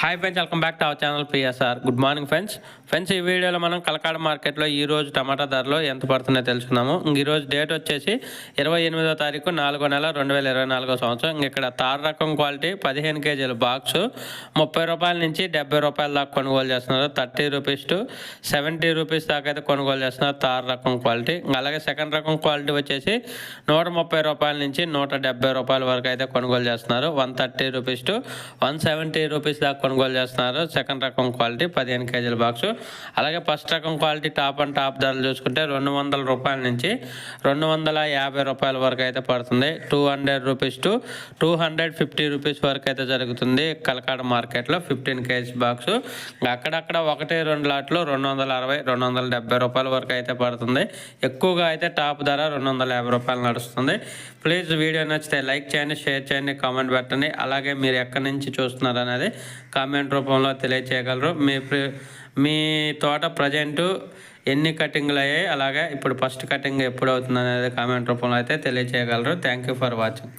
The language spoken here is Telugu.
Hi friends welcome back to our channel PSR good morning friends friends ఈ వీడియోలో మనం కలకాడ మార్కెట్లో ఈ రోజు టమాటా ధరలు ఎంత పడుతున్నాయో తెలుసుకుందాము. ఈరోజు ఈ రోజు డేట్ వచ్చేసి ఇరవై ఎనిమిదో తారీఖు నాలుగో నెల రెండు వేల ఇరవై నాలుగో సంవత్సరం. ఇక్కడ తార్ రకం క్వాలిటీ పదిహేను కేజీల బాక్స్ ముప్పై రూపాయల నుంచి డెబ్బై రూపాయల దాకా కొనుగోలు చేస్తున్నారు. Thirty rupees to seventy rupees దాకా అయితే కొనుగోలు చేస్తున్నారు తార్ రకం క్వాలిటీ అలాగే సెకండ్ రకం క్వాలిటీ వచ్చేసి నూట ముప్పై రూపాయల నుంచి నూట డెబ్బై రూపాయల వరకు అయితే కొనుగోలు చేస్తున్నారు. One thirty rupees to one seventy rupees దాకా కొనుగోలు చేస్తున్నారు. సెకండ్ రకం క్వాలిటీ పదిహేను కేజీల బాక్స్ అలాగే ఫస్ట్ రకం క్వాలిటీ టాప్ అండ్ టాప్ ధరలు చూసుకుంటే రెండు వందల రూపాయల నుంచి రెండు వందల యాభై రూపాయల వరకు అయితే పడుతుంది. Two hundred rupees to two hundred fifty rupees వరకు అయితే జరుగుతుంది కలకాడ మార్కెట్లో ఫిఫ్టీన్ కేజీ బాక్స్ అక్కడక్కడ ఒకటి రెండు లాట్లు రెండు వందల అరవై రెండు వందల డెబ్బై రూపాయల వరకు అయితే పడుతుంది. ఎక్కువగా అయితే టాప్ ధర రెండు వందల యాభై రూపాయలు నడుస్తుంది. ప్లీజ్ వీడియో నచ్చితే లైక్ చేయండి షేర్ చేయండి కామెంట్ పెట్టండి. అలాగే మీరు ఎక్కడి నుంచి చూస్తున్నారు అనేది కామెంట్ రూపంలో తెలియచేయగలరు. మీ మీ తోట ప్రజెంట్ ఎన్ని కటింగ్లు అయ్యాయి? అలాగే ఇప్పుడు ఫస్ట్ కటింగ్ ఎప్పుడు అవుతుంది అనేది కామెంట్ రూపంలో అయితే తెలియచేయగలరు. Thank you for watching.